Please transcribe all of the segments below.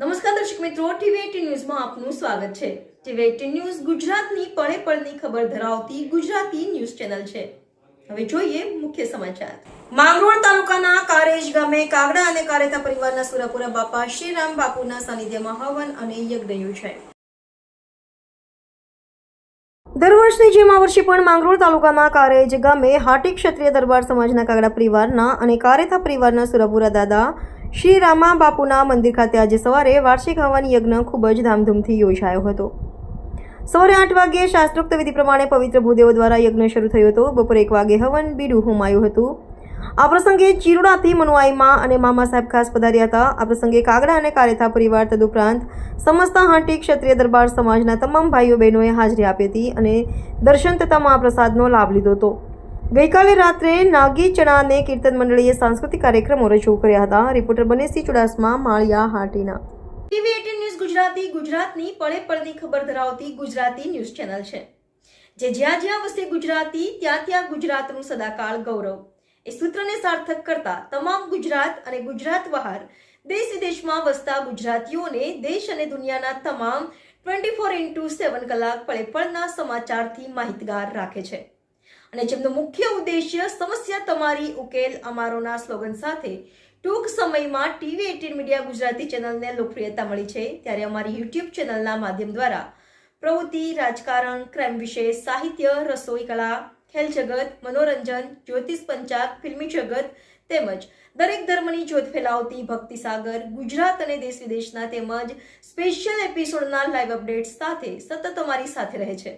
નમસ્કાર દર્શક મિત્રો ટીવી ન્યૂઝમાં આપનું સ્વાગત છે. ટીવી ન્યૂઝ ગુજરાતની પળે પળની ખબર ધરાવતી ગુજરાતી ન્યૂઝ ચેનલ છે. હવે જોઈએ મુખ્ય સમાચાર. માંગરોળ તાલુકાના કારેજ ગામે કાગડા અને કારેતા પરિવારના સુરાપુરા બાપા શ્રીરામ બાપુના સાનિધ્યમાં હવન અને યજ્ઞ યોજાય દર વર્ષની જેમ આ વર્ષે પણ માંગરોળ તાલુકાના કારેજ ગામે હાટી ક્ષત્રિય દરબાર સમાજના કાગડા પરિવારના અને કારેતા પરિવારના સુરપુરા દાદા શ્રી રામા બાપુના મંદિર ખાતે આજે સવારે વાર્ષિક હવન યજ્ઞ ખૂબ જ ધામધૂમથી યોજાયો હતો. સવારે આઠ વાગ્યે શાસ્ત્રોક્ત વિધિ પ્રમાણે પવિત્ર ભૂદેવો દ્વારા યજ્ઞ શરૂ થયો હતો. બપોરે એક વાગે હવન બીડું હોમાયું હતું. આ પ્રસંગે ચીરોડાથી મનુઆઈમાં અને મામા સાહેબ ખાસ પધાર્યા હતા. આ પ્રસંગે કાગડા અને કારેથા પરિવાર તદુપરાંત સમસ્ત હાંટી ક્ષત્રિય દરબાર સમાજના તમામ ભાઈઓ બહેનોએ હાજરી આપી હતી અને દર્શન તથા મહાપ્રસાદનો લાભ લીધો હતો. ગઈકાલે રાત્રે નાગી ચણાને કીર્તન મંડળીએ સાંસ્કૃતિક કાર્યક્રમો રજૂ કર્યા હતા. Reporter Banesi Chudasama, Maliya, Hatina. TV eighteen news Gujarati, ગુજરાતની પળે પળની ખબર ધરાવતી ગુજરાતી ન્યૂઝ ચેનલ છે. જે જ્યાં જ્યાં વસે ગુજરાતી, ત્યાં ત્યાં ગુજરાતનું સદાકાળ ગૌરવ. એ સૂત્રને સાર્થક કરતા તમામ ગુજરાત અને ગુજરાત બહાર દેશ વિદેશમાં વસતા ગુજરાતીઓને દેશ અને દુનિયાના તમામ ટ્વેન્ટી ફોર ઇન્ટુ સેવન કલાક પળે પળના સમાચારથી માહિતગાર રાખે છે. અને જેમનો મુખ્ય ઉદ્દેશ્ય સમસ્યા તમારી ઉકેલ અમારોના સ્લોગન સાથે. ટૂંક સમયમાં ટીવી એટીન મીડિયા ગુજરાતી ચેનલને લોકપ્રિયતા મળી છે. ત્યારે અમારી યુટ્યુબ ચેનલના માધ્યમ દ્વારા પ્રવૃત્તિ, રાજકારણ, ક્રાઇમ વિશે સાહિત્ય, રસોઈ કળા ખેલ જગત, મનોરંજન, જ્યોતિષ પંચાગ, ફિલ્મી જગત તેમજ દરેક ધર્મની જ્યોત ફેલાવતી ભક્તિ સાગર, ગુજરાત અને દેશ વિદેશના તેમજ સ્પેશિયલ એપિસોડના લાઈવ અપડેટ્સ સાથે સતત અમારી સાથે રહે છે.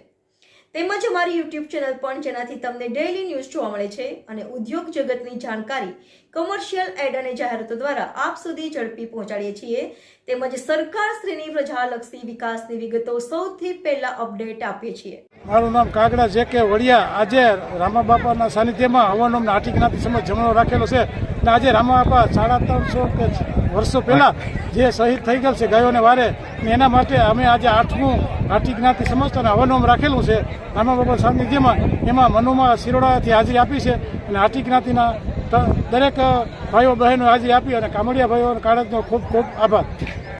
તેમજ અમારી યુટ્યુબ ચેનલ પણ જેનાથી તમને ડેઇલી ન્યૂઝ જોવા મળે છે અને ઉદ્યોગ જગતની જાણકારી કમર્શિયલ એડ અને જાહેરાતો દ્વારા આપ સુધી ઝડપી પહોંચાડીએ છીએ. તેમજ સરકાર શ્રીની પ્રજાલક્ષી વિકાસની વિગતો સૌથી પહેલા અપડેટ આપીએ છીએ. મારું નામ કાગડા જે કે વડિયા. આજે રામા બાપાના સાનિધ્યમાં હવનનો નાટિક જ્ઞાતિ સમજ જમણો રાખેલો છે. અને આજે રામાપા સાડા ત્રણસો કે વર્ષો પહેલાં જે શહીદ થઈ ગયેલ છે ગાયોને વારે એના માટે અમે આજે આઠમું આર્થિક જ્ઞાતિ સમસ્ત અને હવનોમ રાખેલું છે. રામા બાપા સાનિધ્યમાં એમાં મનુમાં શિરોડાથી હાજરી આપી છે અને આર્થિક જ્ઞાતિના દરેક ભાઈઓ બહેનો હાજરી આપી અને કામડિયા ભાઈઓ કાળજનો ખૂબ ખૂબ આભાર.